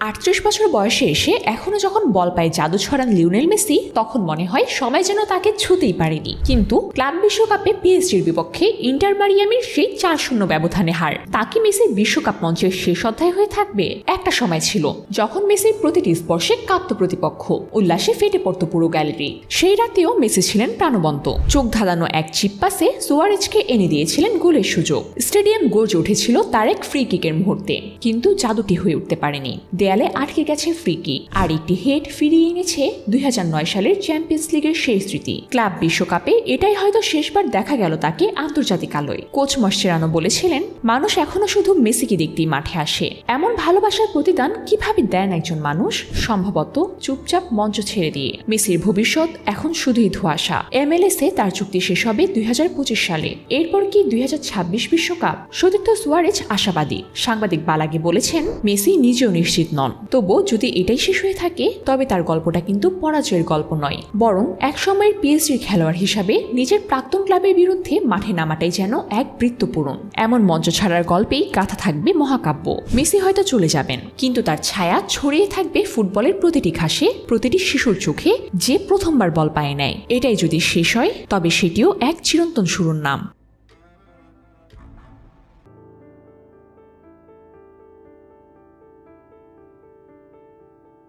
আটত্রিশ বছর বয়সে এসে এখনও যখন বল পায় জাদু ছড়ান লিওনেল মেসি, তখন মনে হয় সময় যেন তাকে ছুতেই পারেনি। কিন্তু ক্লাব বিশ্বকাপে পিএসজির বিপক্ষে ইন্টার মারিয়ামের সেই চার শূন্য ব্যবধানে হার। তাকে মেসির বিশ্বকাপ মঞ্চের শেষ অধ্যায় হয়ে থাকবে? একটা সময় ছিল, যখন মেসির প্রতিটি স্পর্শে কাঁপত প্রতিপক্ষ, উল্লাসে ফেটে পড়ত পুরো গ্যালারি। সেই রাতেও মেসি ছিলেন প্রাণবন্ত। চোখ ধাঁধানো এক চিপ পাসে সুয়ারেজকে এনে দিয়েছিলেন গোলের সুযোগ। স্টেডিয়াম গর্জে উঠেছিল তার এক ফ্রি কিকের মুহূর্তে। কিন্তু জাদুটি হয়ে উঠতে পারেনি। দেয়ালে আটকে গেছে ফ্রিকি আর একটি হেড ফিরিয়ে এনেছে দুই হাজার নয় সালের চ্যাম্পিয়ন্স লিগের সেই স্মৃতি। ক্লাব বিশ্বকাপে এটাই হয়তো শেষবার দেখা গেল তাকে আন্তর্জাতিক আলোয়। কোচ মশেরানো বলেছিলেন, মানুষ এখনও শুধু মেসিকে দেখতেই মাঠে আসে। এমন ভালোবাসার প্রতিদান কীভাবে দেন একজন মানুষ? সম্ভবত চুপচাপ মঞ্চ ছেড়ে দিয়ে। মেসির ভবিষ্যৎ এখন শুধুই ধোঁয়াশা। এমএলএস এ তার চুক্তি শেষ হবে দুই হাজার পঁচিশ সালে। এরপর কি দুই বিশ্বকাপ? সতীর্থ সুয়ারেজ আশাবাদী। সাংবাদিক বালাগে বলেছেন, মেসি নিজেও নিশ্চিত নন। তবুও যদি এটাই শেষ হয়ে থাকে, তবে তার গল্পটা কিন্তু পরাজয়ের গল্প নয়। বরং এক সময়ের পিএসজির খেলোয়াড় হিসাবে নিজের প্রাক্তন ক্লাবের বিরুদ্ধে মাঠে নামাটাই যেন এক বৃত্তপূরণ। এমন মঞ্চ ছাড়ার গল্পেই গাথা থাকবে মহাকাব্য। মেসি হয়তো চলে যাবেন। কিন্তু তার ছায়া ছড়িয়ে থাকবে ফুটবলের প্রতিটি ঘাসে, প্রতিটি শিশুর চোখে, যে প্রথমবার বল পায় নেয় এটাই যদি শেষ হয়, তবে সেটিও এক চিরন্তন শুরুর নাম।